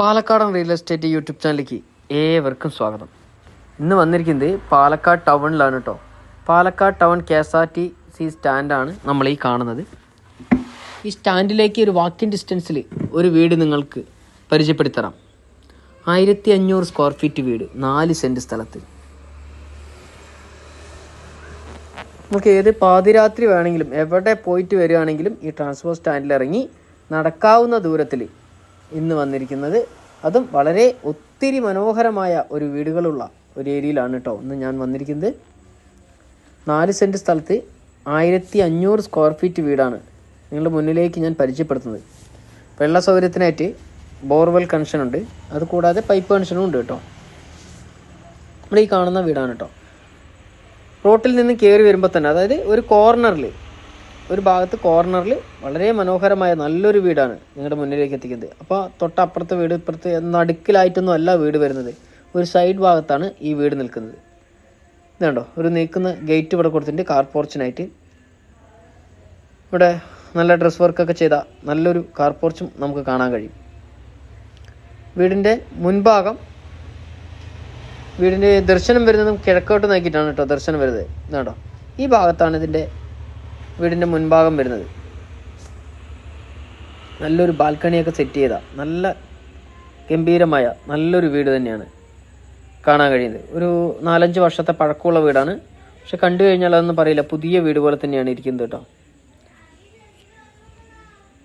പാലക്കാടൻ real estate YouTube ചാനലിലേക്ക് ഏവർക്കും സ്വാഗതം. ഇന്ന് വന്നിരിക്കുന്നത് പാലക്കാട് ടൗണിലാണ് കേട്ടോ Palakkad town K S R T C സ്റ്റാൻഡാണ് നമ്മൾ ഈ കാണുന്നത്. ഈ സ്റ്റാൻഡിലേക്ക് ഒരു വാക്കിംഗ് ഡിസ്റ്റൻസിൽ ഒരു വീട് നിങ്ങൾക്ക് പരിചയപ്പെടുത്തരാം ആയിരത്തി അഞ്ഞൂറ് സ്ക്വയർ ഫീറ്റ് വീട് നാല് സെന്റ് സ്ഥലത്ത്. നമുക്ക് ഏത് പാതിരാത്രി വേണമെങ്കിലും എവിടെ പോയിട്ട് വരികയാണെങ്കിലും ഈ ട്രാൻസ്പോർട്ട് സ്റ്റാൻഡിൽ ഇറങ്ങി നടക്കാവുന്ന ദൂരത്തിൽ ഇന്ന് വന്നിരിക്കുന്നത്. അതും വളരെ ഒത്തിരി മനോഹരമായ ഒരു വീടുകളുള്ള ഒരു ഏരിയയിലാണ് കേട്ടോ ഇന്ന് ഞാൻ വന്നിരിക്കുന്നത്. നാല് സെന്റ് സ്ഥലത്ത് ആയിരത്തി അഞ്ഞൂറ് സ്ക്വയർ ഫീറ്റ് വീടാണ് നിങ്ങളുടെ മുന്നിലേക്ക് ഞാൻ പരിചയപ്പെടുത്തുന്നത്. വെള്ള സൗകര്യത്തിനായിട്ട് ബോർവെൽ കണക്ഷൻ ഉണ്ട്. അതുകൂടാതെ പൈപ്പ് കണക്ഷനും ഉണ്ട് കേട്ടോ. നമ്മൾ ഈ കാണുന്ന വീടാണ് കേട്ടോ. റോട്ടിൽ നിന്ന് കയറി വരുമ്പോൾ തന്നെ അതായത് ഒരു കോർണറിൽ ഒരു ഭാഗത്ത് കോർണറിൽ വളരെ മനോഹരമായ നല്ലൊരു വീടാണ് നിങ്ങളുടെ മുന്നിലേക്ക് എത്തിക്കുന്നത്. അപ്പോൾ തൊട്ടപ്പുറത്തെ വീട് ഇപ്പുറത്ത് നടുക്കിലായിട്ടൊന്നും അല്ല വീട് വരുന്നത്. ഒരു സൈഡ് ഭാഗത്താണ് ഈ വീട് നിൽക്കുന്നത്. ഇതുണ്ടോ ഒരു നീക്കുന്ന ഗേറ്റ് ഇവിടെ കൊടുത്തിട്ടുണ്ട് കാർ പോർച്ചിനായിട്ട്. ഇവിടെ നല്ല ഡ്രസ് വർക്കൊക്കെ ചെയ്ത നല്ലൊരു കാർ പോർച്ചും നമുക്ക് കാണാൻ കഴിയും. വീടിന്റെ മുൻഭാഗം വീടിന്റെ ദർശനം വരുന്നതും കിഴക്കോട്ട് നോക്കിയിട്ടാണ് കേട്ടോ ദർശനം വരുന്നത്. ഇതാണ്ടോ ഈ ഭാഗത്താണ് ഇതിന്റെ വീടിന്റെ മുൻഭാഗം വരുന്നത്. നല്ലൊരു ബാൽക്കണിയൊക്കെ സെറ്റ് ചെയ്ത നല്ല ഗംഭീരമായ നല്ലൊരു വീട് തന്നെയാണ് കാണാൻ കഴിയുന്നത്. ഒരു നാലഞ്ച് വർഷത്തെ പഴക്കമുള്ള വീടാണ്. പക്ഷെ കണ്ടു കഴിഞ്ഞാൽ അതൊന്നും പറയില്ല. പുതിയ വീട് പോലെ തന്നെയാണ് ഇരിക്കുന്നത് കേട്ടോ.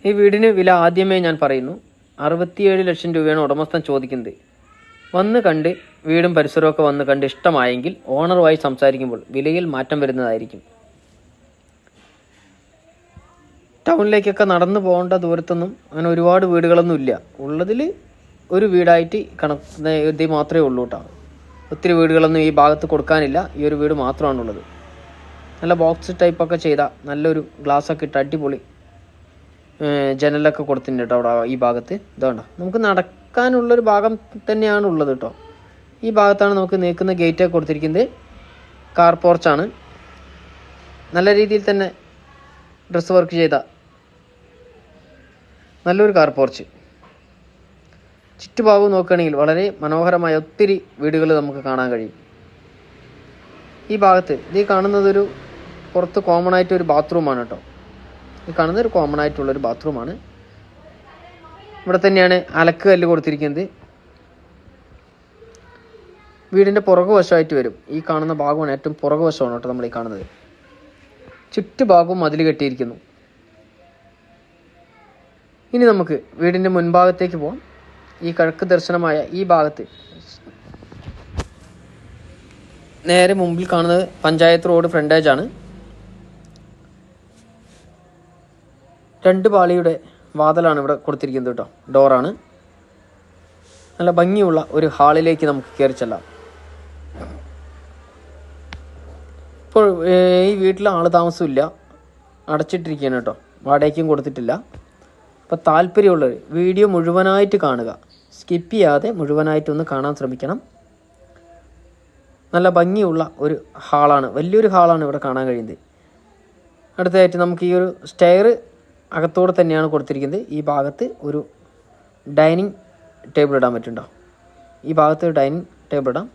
ഈ വീടിന് വില ആദ്യമേ ഞാൻ പറയുന്നു. അറുപത്തിയേഴ് ലക്ഷം രൂപയാണ് ഉടമസ്ഥൻ ചോദിക്കുന്നത്. വന്ന് കണ്ട് വീടും പരിസരവും ഒക്കെ വന്ന് കണ്ട് ഇഷ്ടമായെങ്കിൽ ഓണറുമായി സംസാരിക്കുമ്പോൾ വിലയിൽ മാറ്റം വരുന്നതായിരിക്കും. ടൗണിലേക്കൊക്കെ നടന്നു പോകേണ്ട ദൂരത്തൊന്നും അങ്ങനെ ഒരുപാട് വീടുകളൊന്നും ഇല്ല. ഉള്ളതിൽ ഒരു വീടായിട്ട് കണക്കുന്ന ഇത് മാത്രമേ ഉള്ളൂ കേട്ടോ. ഒത്തിരി വീടുകളൊന്നും ഈ ഭാഗത്ത് കൊടുക്കാനില്ല. ഈ ഒരു വീട് മാത്രമാണുള്ളത്. നല്ല ബോക്സ് ടൈപ്പൊക്കെ ചെയ്ത നല്ലൊരു ഗ്ലാസ്സൊക്കെ ഇട്ട് അടിപൊളി ജനലൊക്കെ കൊടുത്തിട്ടുണ്ട് കേട്ടോ അവിടെ ഈ ഭാഗത്ത്. ഇതുകൊണ്ടോ നമുക്ക് നടക്കാനുള്ളൊരു ഭാഗം തന്നെയാണ് ഉള്ളത് കേട്ടോ. ഈ ഭാഗത്താണ് നമുക്ക് നീക്കുന്ന ഗേറ്റൊക്കെ കൊടുത്തിരിക്കുന്നത്. കാർ പോർച്ചാണ് നല്ല രീതിയിൽ തന്നെ ഡ്രസ്സ് വർക്ക് ചെയ്ത നല്ലൊരു കാർ പോർച്ച്. ചുറ്റുഭാഗം നോക്കുകയാണെങ്കിൽ വളരെ മനോഹരമായ ഒത്തിരി വീടുകൾ നമുക്ക് കാണാൻ കഴിയും. ഈ ഭാഗത്ത് ഇത് കാണുന്നതൊരു പുറത്ത് കോമൺ ആയിട്ട് ഒരു ബാത്റൂമാണ് കേട്ടോ. ഈ കാണുന്ന ഒരു കോമൺ ആയിട്ടുള്ള ഒരു ബാത്റൂമാണ് ഇവിടെ തന്നെയാണ് അലക്ക് കല്ല് കൊടുത്തിരിക്കുന്നത്. വീടിന്റെ പുറകു വശമായിട്ട് വരും. ഈ കാണുന്ന ഭാഗമാണ് ഏറ്റവും പുറകു വശമാണ് കേട്ടോ നമ്മൾ ഈ കാണുന്നത്. ചുറ്റുഭാഗവും മതിൽ കെട്ടിയിരിക്കുന്നു. ഇനി നമുക്ക് വീടിന്റെ മുൻഭാഗത്തേക്ക് പോകാം ഈ കിഴക്ക് ദർശനമായ ഈ ഭാഗത്ത് നേരെ മുമ്പിൽ കാണുന്നത് പഞ്ചായത്ത് റോഡ് ഫ്രണ്ടേജ് ആണ്. രണ്ട് പാളിയുടെ വാതിലാണ് ഇവിടെ കൊടുത്തിരിക്കുന്നത് കേട്ടോ. ഡോറാണ് നല്ല ഭംഗിയുള്ള ഒരു ഹാളിലേക്ക് നമുക്ക് കയറി ചെല്ലാം. ഇപ്പോൾ ഈ വീട്ടിൽ ആൾ താമസമില്ല. അടച്ചിട്ടിരിക്കുകയാണ് കേട്ടോ. വാടകയ്ക്കും കൊടുത്തിട്ടില്ല. അപ്പോൾ താല്പര്യമുള്ളവർ വീഡിയോ മുഴുവനായിട്ട് കാണുക. സ്കിപ്പ് ചെയ്യാതെ മുഴുവനായിട്ടൊന്ന് കാണാൻ ശ്രമിക്കണം. നല്ല ഭംഗിയുള്ള ഒരു ഹാളാണ്. വലിയൊരു ഹാളാണ് ഇവിടെ കാണാൻ കഴിയുന്നത്. അടുത്തതായിട്ട് നമുക്ക് ഈ ഒരു സ്റ്റെയർ അകത്തോടെ തന്നെയാണ് കൊടുത്തിരിക്കുന്നത്. ഈ ഭാഗത്ത് ഒരു ഡൈനിങ് ടേബിൾ ഇടാൻ പറ്റുന്നുണ്ടോ? ഈ ഭാഗത്ത് ഡൈനിങ് ടേബിൾ ഇടാം.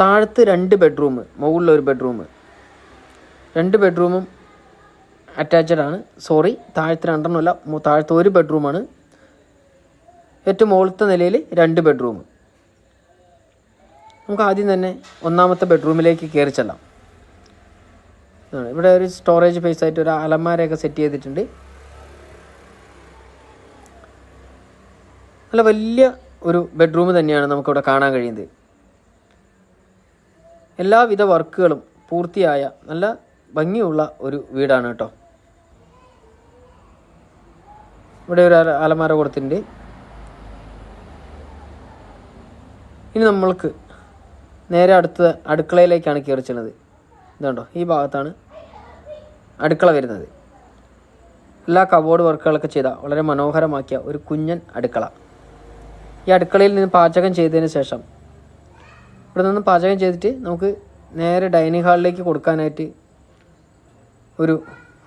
താഴത്ത് രണ്ട് ബെഡ്റൂം മുകളിലൊരു ബെഡ്റൂം രണ്ട് ബെഡ്റൂമും അറ്റാച്ച്ഡ് ആണ്. സോറി താഴത്തെ രണ്ടെണ്ണമല്ല താഴത്തെ ഒരു ബെഡ്റൂമാണ് ഏറ്റവും മുകളിലത്തെ നിലയിൽ രണ്ട് ബെഡ്റൂം നമുക്ക് ആദ്യം തന്നെ ഒന്നാമത്തെ ബെഡ്റൂമിലേക്ക് കയറി ചെല്ലാം. ഇവിടെ ഒരു സ്റ്റോറേജ് ഫേസ് ആയിട്ട് ഒരു അലമാരയൊക്കെ സെറ്റ് ചെയ്തിട്ടുണ്ട്. നല്ല വലിയ ഒരു ബെഡ്റൂം തന്നെയാണ് നമുക്കിവിടെ കാണാൻ കഴിയുന്നത്. എല്ലാവിധ വർക്കുകളും പൂർത്തിയായ നല്ല ഭംഗിയുള്ള ഒരു വീടാണ് കേട്ടോ. ഇവിടെ ഒരു അലമാര കൊടുത്തിട്ടുണ്ട്. ഇനി നമ്മൾക്ക് നേരെ അടുത്ത അടുക്കളയിലേക്കാണ് കയറി ചെല്ലുന്നത്. ഇതുണ്ടോ? ഈ ഭാഗത്താണ് അടുക്കള വരുന്നത്. എല്ലാ കബോർഡ് വർക്കുകളൊക്കെ ചെയ്ത വളരെ മനോഹരമാക്കിയ ഒരു കുഞ്ഞൻ അടുക്കള. ഈ അടുക്കളയിൽ നിന്ന് പാചകം ചെയ്തതിന് ശേഷം ഇവിടെ നിന്ന് പാചകം ചെയ്തിട്ട് നമുക്ക് നേരെ ഡൈനിങ് ഹാളിലേക്ക് കൊടുക്കാനായിട്ട് ഒരു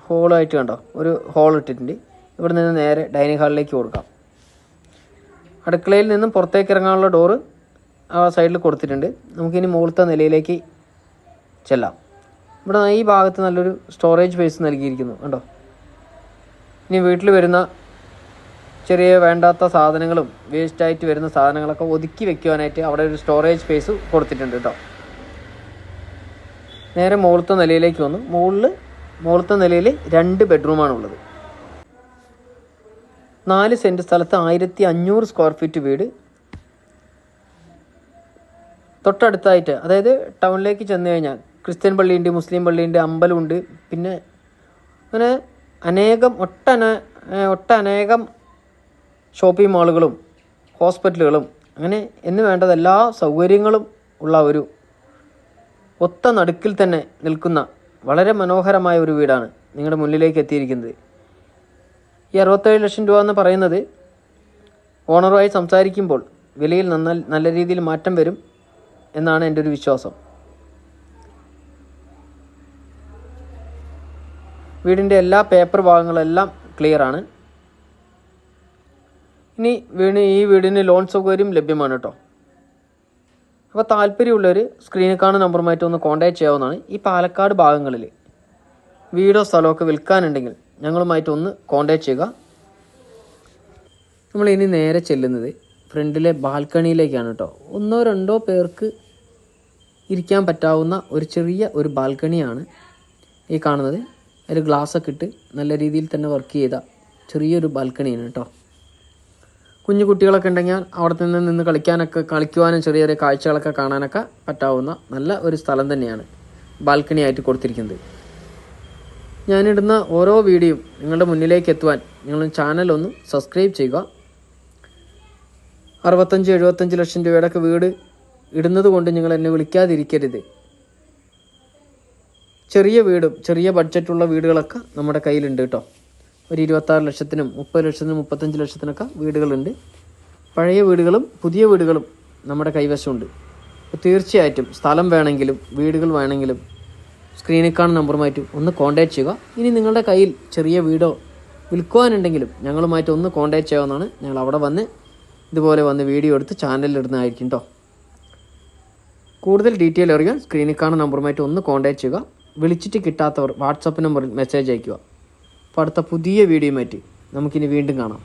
ഹോളായിട്ട് കണ്ടോ? ഒരു ഹോൾ ഇട്ടിട്ടുണ്ട്. ഇവിടെ നിന്ന് നേരെ ഡൈനിങ് ഹാളിലേക്ക് കൊടുക്കാം. അടുക്കളയിൽ നിന്നും പുറത്തേക്ക് ഇറങ്ങാനുള്ള ഡോറ് ആ സൈഡിൽ കൊടുത്തിട്ടുണ്ട്. നമുക്കിനി മുകളിലത്തെ നിലയിലേക്ക് ചെല്ലാം. ഇവിടെ ഈ ഭാഗത്ത് നല്ലൊരു സ്റ്റോറേജ് സ്പേസ് നൽകിയിരിക്കുന്നു കണ്ടോ? ഇനി വീട്ടിൽ വരുന്ന ചെറിയ വേണ്ടാത്ത സാധനങ്ങളും വേസ്റ്റായിട്ട് വരുന്ന സാധനങ്ങളൊക്കെ ഒതുക്കി വെക്കുവാനായിട്ട് അവിടെ ഒരു സ്റ്റോറേജ് സ്പേസ് കൊടുത്തിട്ടുണ്ട് കേട്ടോ. നേരെ മുകളിലത്തെ നിലയിലേക്ക് വന്നു. മുകളിൽ മുകളിലത്തെ നിലയിൽ രണ്ട് ബെഡ്റൂമാണ് ഉള്ളത് നാല് സെന്റ് സ്ഥലത്ത് ആയിരത്തി അഞ്ഞൂറ് സ്ക്വയർ ഫീറ്റ് വീട്. തൊട്ടടുത്തായിട്ട് അതായത് ടൗണിലേക്ക് ചെന്ന് കഴിഞ്ഞാൽ ക്രിസ്ത്യൻ പള്ളിയുണ്ട് മുസ്ലിം പള്ളിയുണ്ട് അമ്പലമുണ്ട്. പിന്നെ അങ്ങനെ അനേകം ഒട്ടന ഒട്ടനേകം ഷോപ്പിംഗ് മാളുകളും ഹോസ്പിറ്റലുകളും അങ്ങനെ എന്ന് വേണ്ടത് എല്ലാ സൗകര്യങ്ങളും ഉള്ള ഒരു ഒത്ത നടുക്കിൽ തന്നെ നിൽക്കുന്ന വളരെ മനോഹരമായ ഒരു വീടാണ് നിങ്ങളുടെ മുന്നിലേക്ക് എത്തിയിരിക്കുന്നത്. ഈ അറുപത്തേഴ് ലക്ഷം രൂപ എന്ന് പറയുന്നത് ഓണറുമായി സംസാരിക്കുമ്പോൾ വിലയിൽ നന്ന നല്ല രീതിയിൽ മാറ്റം വരും എന്നാണ് എന്റെ ഒരു വിശ്വാസം. വീടിന്റെ എല്ലാ പേപ്പർ ഭാഗങ്ങളെല്ലാം ക്ലിയർ ആണ്. ഇനി വീണ് ഈ വീടിന് ലോൺ സൗകര്യം ലഭ്യമാണ് കേട്ടോ. അപ്പോൾ താല്പര്യമുള്ളവർ സ്ക്രീനിൽ കാണുന്ന നമ്പറുമായിട്ട് ഒന്ന് കോൺടാക്ട് ചെയ്യാവുന്നതാണ്. ഈ പാലക്കാട് ഭാഗങ്ങളിൽ വീടോ സ്ഥലമൊക്കെ വിൽക്കാനുണ്ടെങ്കിൽ ഞങ്ങളുമായിട്ട് ഒന്ന് കോണ്ടാക്ട് ചെയ്യുക. നമ്മൾ ഇനി നേരെ ചെല്ലുന്നത് ഫ്രണ്ടിലെ ബാൽക്കണിയിലേക്കാണ് കേട്ടോ ഒന്നോ രണ്ടോ പേർക്ക് ഇരിക്കാൻ പറ്റാവുന്ന ഒരു ചെറിയ ഒരു ബാൽക്കണിയാണ് ഈ കാണുന്നത്. അതിൽ ഗ്ലാസ്സൊക്കെ ഇട്ട് നല്ല രീതിയിൽ തന്നെ വർക്ക് ചെയ്ത ചെറിയൊരു ബാൽക്കണിയാണ് കേട്ടോ കുഞ്ഞു കുട്ടികളൊക്കെ ഉണ്ടെങ്കിൽ അവിടെ നിന്ന് നിന്ന് കളിക്കാനൊക്കെ കളിക്കുവാനും ചെറിയ ചെറിയ കാഴ്ചകളൊക്കെ കാണാനൊക്കെ പറ്റാവുന്ന നല്ല ഒരു സ്ഥലം തന്നെയാണ് ബാൽക്കണി ആയിട്ട് കൊടുത്തിരിക്കുന്നത്. ഞാനിടുന്ന ഓരോ വീഡിയോയും നിങ്ങളുടെ മുന്നിലേക്ക് എത്തുവാൻ നിങ്ങൾ ചാനൽ ഒന്ന് സബ്സ്ക്രൈബ് ചെയ്യുക. അറുപത്തഞ്ച് എഴുപത്തഞ്ച് ലക്ഷം രൂപയുടെയൊക്കെ വീട് ഇടുന്നത് കൊണ്ട് നിങ്ങൾ എന്നെ വിളിക്കാതിരിക്കരുത്. ചെറിയ വീടും ചെറിയ ബഡ്ജറ്റുള്ള വീടുകളൊക്കെ നമ്മുടെ കയ്യിലുണ്ട് കേട്ടോ. ഒരു ഇരുപത്താറ് ലക്ഷത്തിനും മുപ്പത് ലക്ഷത്തിനും മുപ്പത്തഞ്ച് ലക്ഷത്തിനൊക്കെ വീടുകളുണ്ട്. പഴയ വീടുകളും പുതിയ വീടുകളും നമ്മുടെ കൈവശമുണ്ട്. തീർച്ചയായിട്ടും സ്ഥലം വേണമെങ്കിലും വീടുകൾ വേണമെങ്കിലും സ്ക്രീനിൽ കാണുന്ന നമ്പറുമായിട്ട് ഒന്ന് കോൺടാക്ട് ചെയ്യുക. ഇനി നിങ്ങളുടെ കയ്യിൽ ചെറിയ വീടോ വിൽക്കുവാനുണ്ടെങ്കിലും ഞങ്ങളുമായിട്ട് ഒന്ന് കോൺടാക്ട് ചെയ്യാവുന്നതാണ്. ഞങ്ങൾ അവിടെ വന്ന് ഇതുപോലെ വന്ന് വീഡിയോ എടുത്ത് ചാനലിൽ ഇടുന്നതായിരിക്കും കേട്ടോ കൂടുതൽ ഡീറ്റെയിൽ അറിയാൻ സ്ക്രീനിൽ കാണുന്ന നമ്പറുമായിട്ട് ഒന്ന് കോൺടാക്ട് ചെയ്യുക. വിളിച്ചിട്ട് കിട്ടാത്തവർ വാട്സപ്പ് നമ്പറിൽ മെസ്സേജ് അയയ്ക്കുക അപ്പോൾ അടുത്ത പുതിയ വീഡിയോ മാറ്റി നമുക്കിനി വീണ്ടും കാണാം.